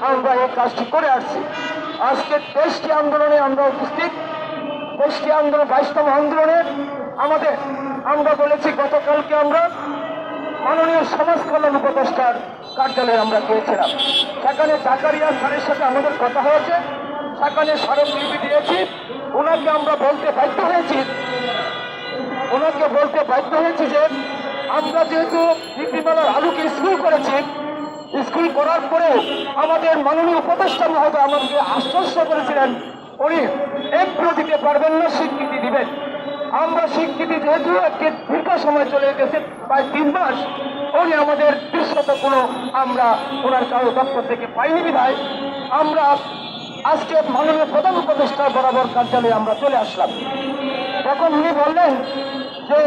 আমরা এই কাজটি করে আসছি। আজকে দেশটি আন্দোলনে আমরা উপস্থিত। দেশটি আন্দোলন, বাইশতম আন্দোলনে আমাদের, আমরা বলেছি, গতকালকে আমরা মাননীয় সমাজ কল্যাণ উপদেষ্টার কার্যালয়ে আমরা গিয়েছিলাম। সেখানে জাকারিয়া স্যারের সাথে আমাদের কথা হয়েছে। সেখানে স্মারকলিপি দিয়েছি। ওনাকে আমরা বলতে বাধ্য হয়েছি। ওনাকে বলতে বাধ্য হয়েছি যে আমরা যেহেতু নীতিমালার করার পরেও আমাদের মাননীয় উপদেষ্টা মহোদয় আমাদেরকে আশ্বস্ত করেছিলেন। উনি এপ্রো দিতে পারবেন না, স্বীকৃতি দিবেন। আমরা স্বীকৃতি যেহেতু একটি দীর্ঘ সময় চলে গেছে, প্রায় তিন মাস, উনি আমাদের দৃশ্যত কোনো আমরা ওনার কারও দপ্তর থেকে পাইনি বিধায়। আমরা আজকে মাননীয় প্রধান উপদেষ্টা বরাবর কার্যালয়ে আমরা চলে আসলাম। তখন উনি বললেন যে,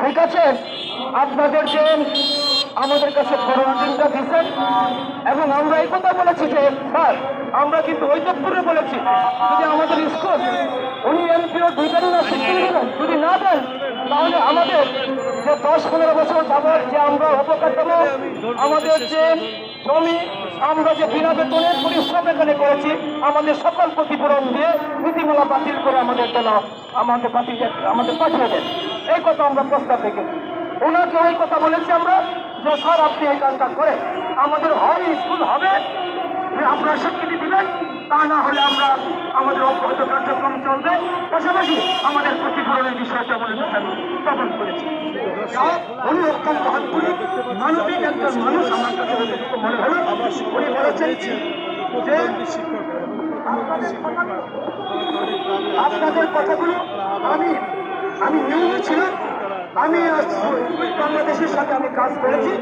ঠিক আছে, আপনাদের যে আমাদের কাছে ফরওয়ার্ডিংটা দিচ্ছেন। এবং আমরা এই কথা বলেছি যে, স্যার, আমরা কিন্তু ঐক্যপুরে বলেছি, যদি আমাদের স্কুল, উনি এমপিও দুইটারই না যদি না দেন, তাহলে আমাদের যে দশ পনেরো বছর যাবত যে আমরা অপকাঠামো আমাদের যে জমি, আমরা যে বিনা বেতনের পরিশ্রম এখানে করেছি, আমাদের সকল ক্ষতিপূরণ দিয়ে নীতিমালা বাতিল করে আমাদের জন্য আমাদের বাতিল আমাদের পাঠিয়ে দেন। এই কথা আমরা প্রস্তাব রেখেছি। ওনাকে ওই কথা বলেছি আমরা, যে স্যার আপনি এই কাজটা করে আমাদের হয় স্কুল হবে আপনারা স্বীকৃতি দিবেন, তা না হলে আমরা আমাদের অব্যাহত কার্যক্রম চলবে। পাশাপাশি আমাদের প্রতি ক্ষতিপূরণের বিষয়টা আমাদের কাছে আমি স্থাপন করেছি। উনি অত্যন্ত আন্তরিক মানবিক একজন মানুষ আমার কাছে মনে হলো, উনি বলেছেন যে আপনাদের কথাগুলো আমি আমি নিয়মিত ছিলাম আমি বাংলাদেশের সাথে আমি কাজ করেছি।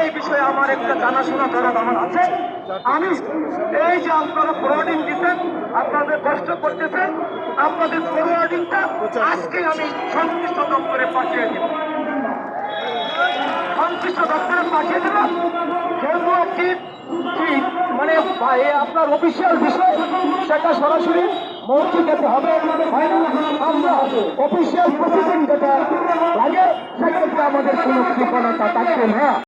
এই বিষয়ে আমার একটা জানাশোনা দরদ আমার আছে। আমি এই যে আপনারা ফরওয়ার্ডিং দিচ্ছেন আপনাদের কষ্ট করতেছেন, আপনাদের ফরওয়ার্ডিংটা আজকে আমি সংশ্লিষ্ট দপ্তরে পাঠিয়ে দেব। সংশ্লিষ্ট দপ্তরে পাঠিয়ে দেব। যেহেতু একটি কি মানে আপনার অফিসিয়াল বিষয়, সেটা সরাসরি মৌখিক হবে আমরা অফিসিয়াল প্রসিডিং আমাদের কোনো কৃপণতা থাকবে না।